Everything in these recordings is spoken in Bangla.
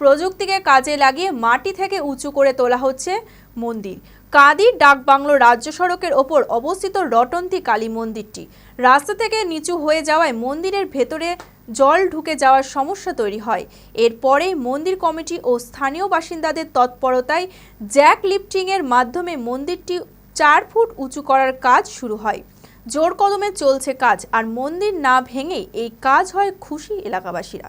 প্রযুক্তিকে কাজে লাগিয়ে মাটি থেকে উঁচু করে তোলা হচ্ছে মন্দির। কাদির ডাকবাংলো রাজ্য সড়কের ওপর অবস্থিত রটন্তি কালী মন্দিরটি। রাস্তা থেকে নিচু হয়ে যাওয়ায় মন্দিরের ভেতরে জল ঢুকে যাওয়ার সমস্যা তৈরি হয়। এরপরে মন্দির কমিটি ও স্থানীয় বাসিন্দাদের তৎপরতায় জ্যাক লিফটিংয়ের মাধ্যমে মন্দিরটি চার ফুট উঁচু করার কাজ শুরু হয়। জোর কদমে চলছে কাজ, আর মন্দির না ভেঙেই এই কাজ হয় খুশি এলাকাবাসীরা।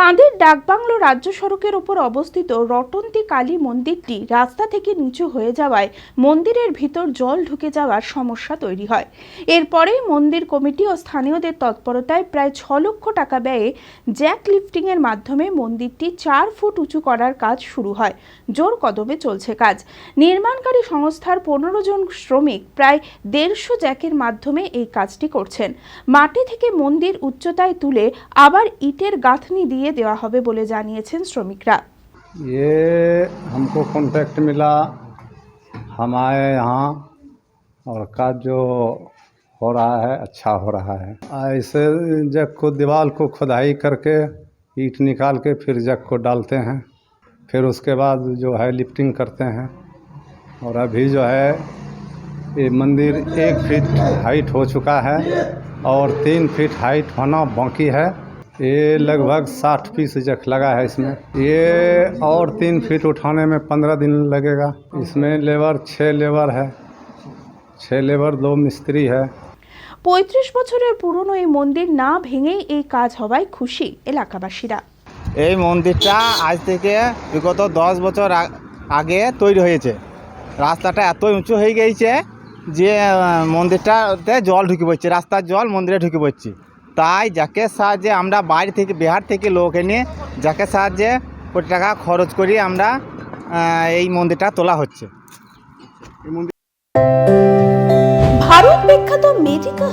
কাঁদের ডাকবাংলো রাজ্য সড়কের উপর অবস্থিত রটন্তি কালী মন্দিরটি রাস্তা থেকে নিচু হয়ে যাওয়ায় মন্দিরের ভিতর জল ঢুকে যাওয়ার সমস্যা তৈরি হয়। এরপরেই মন্দির কমিটি ও স্থানীয়দের তৎপরতায় প্রায় ছ লক্ষ টাকা ব্যয়ে জ্যাক লিফটিংয়ের মাধ্যমে মন্দিরটি চার ফুট উঁচু করার কাজ শুরু হয়। জোর কদমে চলছে কাজ। নির্মাণকারী সংস্থার পনেরো জন শ্রমিক প্রায় দেড়শো জ্যাকের মাধ্যমে এই কাজটি করছেন। মাটি থেকে মন্দির উচ্চতায় তুলে আবার ইটের গাঁথনি দিয়ে দেওয়া হবে বলে জানিয়েছেন শ্রমিকরা ये हमको कॉन्टैक्ट मिला हम आए यहाँ और काज जो हो रहा है अच्छा हो रहा है ऐसे जग को दीवार को खुदाई करके ईट निकाल के फिर जग को डालते हैं फिर उसके बाद जो है लिफ्टिंग करते हैं और अभी जो है ये मंदिर एक फीट हाइट हो चुका है और तीन फीट हाइट होना बाकी है ये लगभग साठ पीस जख लगा है इसमें ये और तीन फीट उठाने में पंद्रह दिन लगेगा इसमें लेबर छः लेबर है छः लेबर दो मिस्त्री है পঁয়ত্রিশ বছরের পুরনো এই মন্দির না ভেঙেই এই কাজ হওয়ায় খুশি এলাকাবাসীরা এই মন্দিরটা আজ থেকে বিগত দশ বছর আ- আগে তৈরি হয়েছে রাস্তাটা এত উঁচু হয়ে গিয়েছে যে আহ, মন্দিরটাতে জল ঢুকে পড়ছে রাস্তার জল মন্দিরে ঢুকে পড়ছে তাই যাকে সাহায্যে আমরা বাইরে থেকে, বিহার থেকে লোক এনে যাকে সাহায্যে কোটি টাকা খরচ করি আমরা এই মন্দিরটা তোলা হচ্ছে। এই মেডিকা